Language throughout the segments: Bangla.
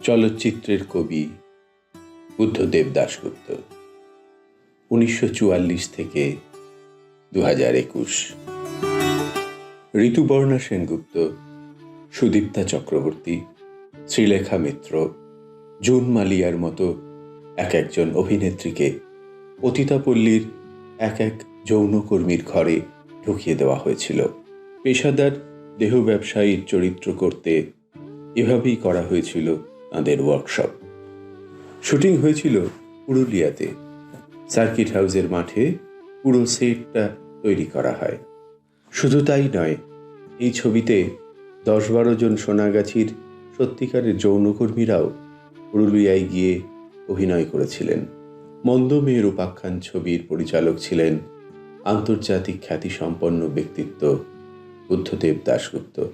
চলচ্চিত্রের কবি বুদ্ধদেব দাশগুপ্ত, উনিশশো চুয়াল্লিশ থেকে দু হাজার একুশ। ঋতুবর্ণা সেনগুপ্ত, সুদীপ্তা চক্রবর্তী, শ্রীলেখা মিত্র, জুন মালিয়ার মতো এক একজন অভিনেত্রীকে পতিতাপল্লীর এক এক যৌনকর্মীর ঘরে ঢুকিয়ে দেওয়া হয়েছিল। পেশাদার দেহ ব্যবসায়ীর চরিত্র করতে এভাবেই করা হয়েছিল তাদের ওয়ার্কশপ শুটিং হয়েছিল পুরুলিয়াতে। সার্কিট হাউসের মাঠে পুরো সেটটা তৈরি করা হয়। শুধু তাই নয়, এই ছবিতে দশ বারো জন সোনাগাছির সত্যিকারের যৌনকর্মীরাও পুরুলিয়ায় গিয়ে অভিনয় করেছিলেন। মন্দ মেয়ের উপাখ্যান ছবির পরিচালক ছিলেন আন্তর্জাতিক খ্যাতিসম্পন্ন ব্যক্তিত্ব বুদ্ধদেব দাশগুপ্ত।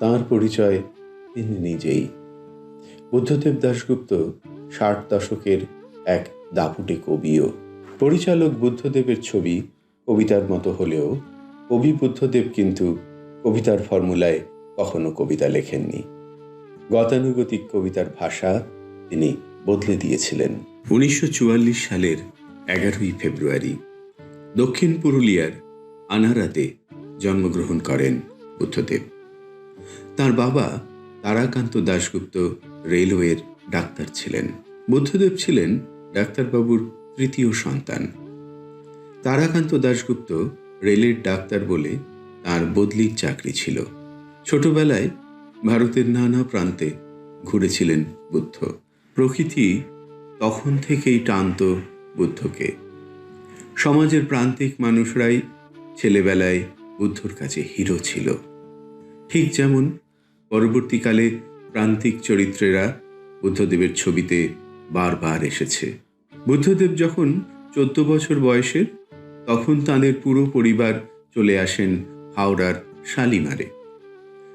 তাঁর পরিচয় তিনি নিজেই বুদ্ধদেব দাশগুপ্ত ষাট দশকের এক দাপুটে কবিও। পরিচালক বুদ্ধদেবের ছবি কবিতার মতো হলেও কবি বুদ্ধদেব কিন্তু কবিতার ফর্মুলায় কখনো কবিতা লেখেননি। গতানুগতিক কবিতার ভাষা তিনি বদলে দিয়েছিলেন। উনিশশো চুয়াল্লিশ সালের এগারোই ফেব্রুয়ারি দক্ষিণ পুরুলিয়ার আনারাতে জন্মগ্রহণ করেন বুদ্ধদেব। তার বাবা তারাকান্ত দাশগুপ্ত রেলওয়ের ডাক্তার ছিলেন। বুদ্ধদেব ছিলেন ডাক্তারবাবুর তৃতীয় সন্তান। তারাকান্ত দাশগুপ্ত রেলের ডাক্তার বলে তার বদলির চাকরি ছিল। ছোটবেলায় ভারতের নানা প্রান্তে ঘুরেছিলেন বুদ্ধ। প্রকৃতি তখন থেকেই টানত বুদ্ধকে। সমাজের প্রান্তিক মানুষরাই ছেলেবেলায় বুদ্ধর কাছে হিরো ছিল। ঠিক যেমন পরবর্তীকালে প্রান্তিক চরিত্রেরা বুদ্ধদেবের ছবিতে বারবার এসেছে। বুদ্ধদেব যখন চোদ্দ বছর বয়সের, তখন তাদের পুরো পরিবার চলে আসেন হাওড়ার শালিমারে।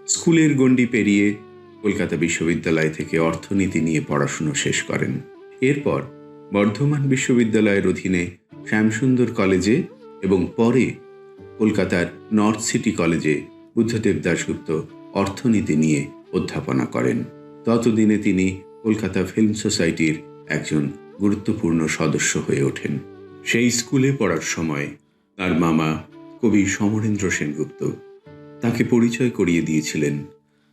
স্কুলের গণ্ডি পেরিয়ে কলকাতা বিশ্ববিদ্যালয় থেকে অর্থনীতি নিয়ে পড়াশুনো শেষ করেন। এরপর বর্ধমান বিশ্ববিদ্যালয়ের অধীনে শ্যামসুন্দর কলেজে এবং পরে কলকাতার নর্থ সিটি কলেজে বুদ্ধদেব দাশগুপ্ত অর্থনীতি নিয়ে অধ্যাপনা করেন। ততদিনে তিনি কলকাতা ফিল্ম সোসাইটির একজন গুরুত্বপূর্ণ সদস্য হয়ে ওঠেন। সেই স্কুলে পড়ার সময় তার মামা কবি সমরেন্দ্র সেনগুপ্ত তাকে পরিচয় করিয়ে দিয়েছিলেন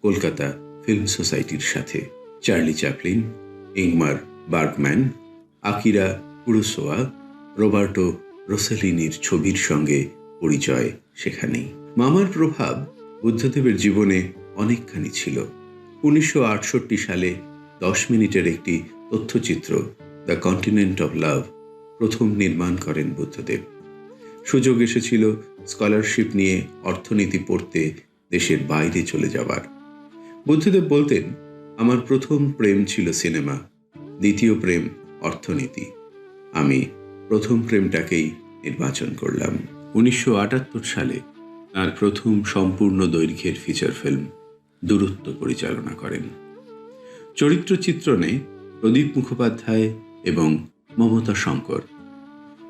কলকাতা ফিল্ম সোসাইটির সাথে। Charlie Chaplin, Ingmar Bergman, Akira Kurosawa Roberto রোসেলিনির ছবির সঙ্গে পরিচয় সেখানেই। মামার প্রভাব বুদ্ধদেবের জীবনে অনেকখানি ছিল। উনিশশো আটষট্টি সালে দশ মিনিটের একটি তথ্যচিত্র, দ্য কন্টিনেন্ট অফ লাভ প্রথম নির্মাণ করেন বুদ্ধদেব। সুযোগ এসেছিল স্কলারশিপ নিয়ে অর্থনীতি পড়তে দেশের বাইরে চলে যাবার বুদ্ধদেব বলতেন, আমার প্রথম প্রেম ছিল সিনেমা, দ্বিতীয় প্রেম অর্থনীতি। আমি প্রথম প্রেমটাকেই নির্বাচন করলাম। উনিশশো আটাত্তর সালে তার প্রথম সম্পূর্ণ দৈর্ঘ্যের ফিচার ফিল্ম দূরত্ব পরিচালনা করেন। চরিত্র চিত্রণে প্রদীপ মুখোপাধ্যায় এবং মমতা শঙ্কর।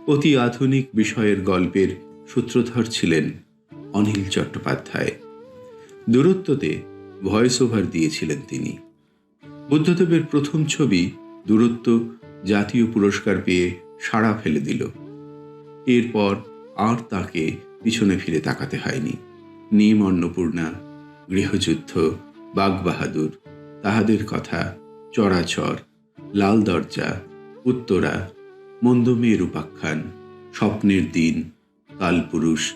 অতি আধুনিক বিষয়ের গল্পের সূত্রধর ছিলেন অনিল চট্টোপাধ্যায়। দূরত্বতে ভয়েস ওভার দিয়েছিলেন তিনি। বুদ্ধদেবের প্রথম ছবি দূরত্ব জাতীয় পুরস্কার পেয়ে সাড়া ফেলে দিল। এরপর আর তাকে পিছনে ফিরে তাকাতে হয়নি। নিম অন্নপূর্ণা গৃহযুদ্ধ বাঘবাহাদুর তাহাদের কথা চরাচর লাল দরজা, উত্তরা মন্দমেয়ের উপাখ্যান স্বপ্নের দিন, কালপুরুষ।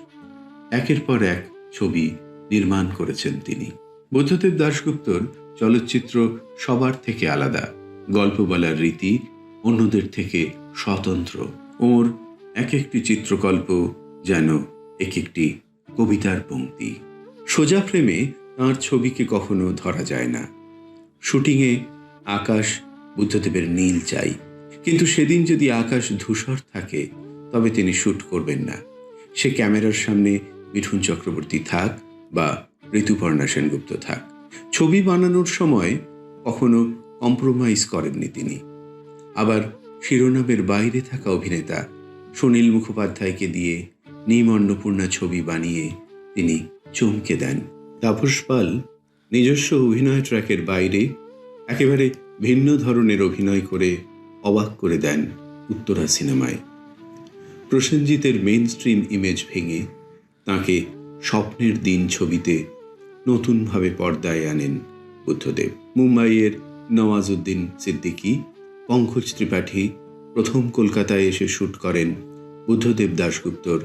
একের পর এক ছবি নির্মাণ করেছেন তিনি। বুদ্ধদেব দাশগুপ্তর চলচ্চিত্র সবার থেকে আলাদা। গল্প বলার রীতি অন্যদের থেকে স্বতন্ত্র। ওর এক একটি চিত্রকল্প যেন এক একটি কবিতার পংক্তি সোজা ফ্রেমে তাঁর ছবিকে কখনো ধরা যায় না। শুটিংয়ে আকাশ বুদ্ধদেবের নীল চাই। কিন্তু সেদিন যদি আকাশ ধূসর থাকে, তবে তিনি শ্যুট করবেন না। সে ক্যামেরার সামনে মিঠুন চক্রবর্তী থাক বা ঋতুপর্ণা সেনগুপ্ত থাক। ছবি বানানোর সময় কখনো কম্প্রোমাইজ করেননি তিনি। আবার শিরোনামের বাইরে থাকা অভিনেতা সুনীল মুখোপাধ্যায়কে দিয়ে নিম অন্নপূর্ণা ছবি বানিয়ে তিনি চমকে দেন। তাপস পাল নিজস্ব অভিনয় ট্র্যাকের বাইরে একেবারে ভিন্ন ধরনের অভিনয় করে অবাক করে দেন উত্তরা সিনেমায়। প্রসেনজিতের মেইন স্ট্রিম ইমেজ ভেঙে তাকে স্বপ্নের দিন ছবিতে নতুনভাবে পর্দায় আনেন বুদ্ধদেব। মুম্বাইয়ের নওয়াজউদ্দিন সিদ্দিকী, পঙ্কজ ত্রিপাঠী প্রথম কলকাতায় এসে শ্যুট করেন বুদ্ধদেব দাশগুপ্তর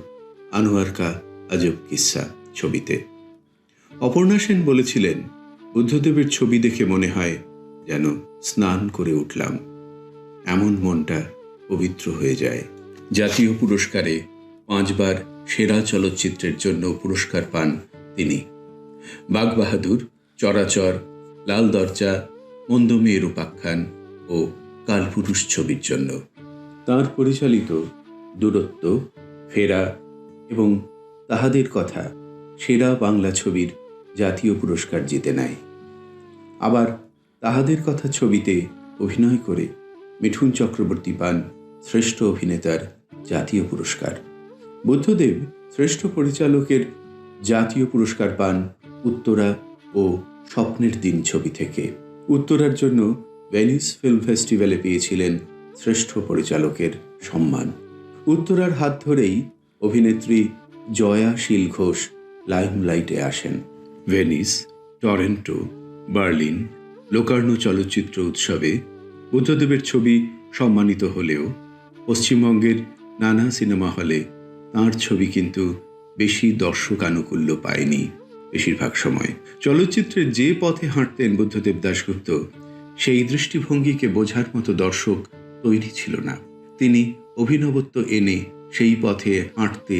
আনোয়ারকা আজব কিসা ছবিতে। অপর্ণা সেন বলেছিলেন, বুদ্ধদেবের ছবি দেখে মনে হয় যেন স্নান করে উঠলাম। এমন মনটা পবিত্র হয়ে যায়। জাতীয় পুরস্কারে পাঁচবার সেরা চলচ্চিত্রের জন্য পুরস্কার পান তিনি। বাঘবাহাদুর চরাচর, লাল দরজা মন্দমেয়ের উপাখ্যান ও কালপুরুষ ছবির জন্য। তার পরিচালিত দূরত্ব ফেরা এবং তাহাদের কথা সেরা বাংলা ছবির জাতীয় পুরস্কার জিতে নেয়। আবার তাহাদের কথা ছবিতে অভিনয় করে মিঠুন চক্রবর্তী পান শ্রেষ্ঠ অভিনেতার জাতীয় পুরস্কার। বুদ্ধদেব শ্রেষ্ঠ পরিচালকের জাতীয় পুরস্কার পান উত্তরা ও স্বপ্নের দিন ছবি থেকে। উত্তরার জন্য ভেনিস ফিল্ম ফেস্টিভ্যালে পেয়েছিলেন শ্রেষ্ঠ পরিচালকের সম্মান। উত্তরার হাত ধরেই অভিনেত্রী জয়া শীল ঘোষ লাইমলাইটে আসেন। ভেনিস, টরেন্টো, বার্লিন, লোকার্নো চলচ্চিত্র উৎসবে বুদ্ধদেবের ছবি সম্মানিত হলেও পশ্চিমবঙ্গের নানা সিনেমা হলে তাঁর ছবি কিন্তু বেশি দর্শক আনুকূল্য পায়নি বেশিরভাগ সময়। চলচ্চিত্রের যে পথে হাঁটতেন বুদ্ধদেব দাশগুপ্ত, সেই দৃষ্টিভঙ্গিকে বোঝার মতো দর্শক তৈরি ছিল না। তিনি অভিনবত্ব এনে সেই পথে হাঁটতে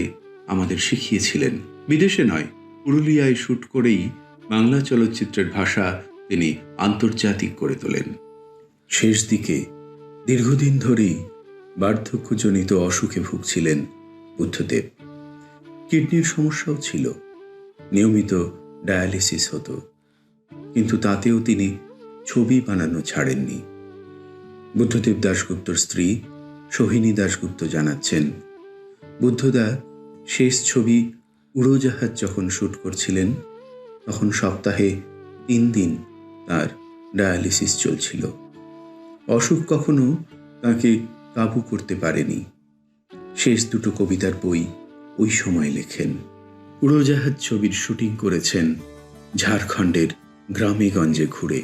আমাদের শিখিয়েছিলেন। বিদেশে নয় পুরুলিয়ায় শুট করেই বাংলা চলচ্চিত্রের ভাষা তিনি আন্তর্জাতিক করে তোলেন। শেষ দিকে দীর্ঘদিন ধরেই বার্ধক্যজনিত অসুখে ভুগছিলেন বুদ্ধদেব। কিডনির সমস্যাও ছিল, নিয়মিত ডায়ালিসিস হতো, কিন্তু তাতেও তিনি ছবি বানানো ছাড়েননি। বুদ্ধদেব দাশগুপ্তর স্ত্রী সোহিনী দাশগুপ্ত জানাচ্ছেন, বুদ্ধদা, শেষ ছবি উড়োজাহাজ যখন শ্যুট করছিলেন, তখন সপ্তাহে তিন দিন তার ডায়ালিসিস চলছিল। অসুখ কখনো তাকে কাবু করতে পারেনি। শেষ দুটো কবিতার বই ওই সময় লেখেন। উড়োজাহাজ ছবির শুটিং করেছেন ঝাড়খণ্ডের গ্রামে গঞ্জে ঘুরে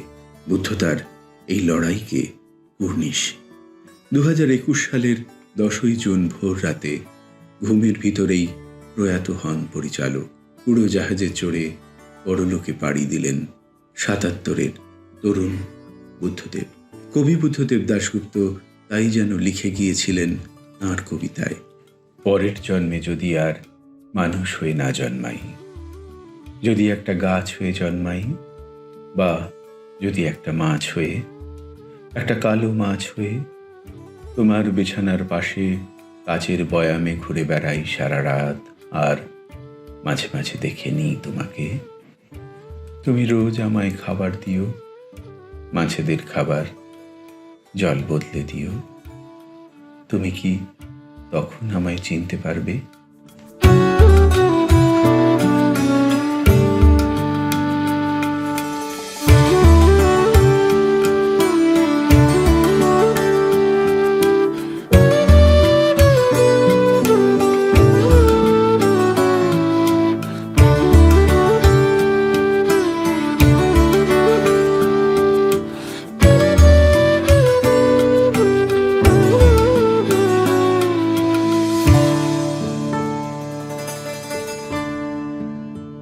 বুদ্ধতার এই লড়াইকে কুর্নিশ। দু সালের দশই জুন ভোর রাতে ঘুমের ভিতরেই প্রয়াত হন পরিচালক। উড়োজাহাজে চড়ে পরলোকে পাড়ি দিলেন সাতাত্তরের তরুণ বুদ্ধদেব। কবি বুদ্ধদেব দাশগুপ্ত তাই যেন লিখে গিয়েছিলেন তাঁর কবিতায়, পরের জন্মে যদি আর মানুষ হয়ে না জন্মাই, যদি একটা গাছ হয়ে জন্মাই বা যদি একটা মাছ হয়ে, একটা কালো মাছ হয়ে তোমার বিছানার পাশে কাচের বয়ামে ঘুরে বেড়াই সারা রাত আর মাঝে মাঝে দেখে নিই তোমাকে। তুমি রোজ আমায় খাবার দিও মাছেদের খাবার জল বদলে দিও। তুমি কি তখন আমায় চিনতে পারবে?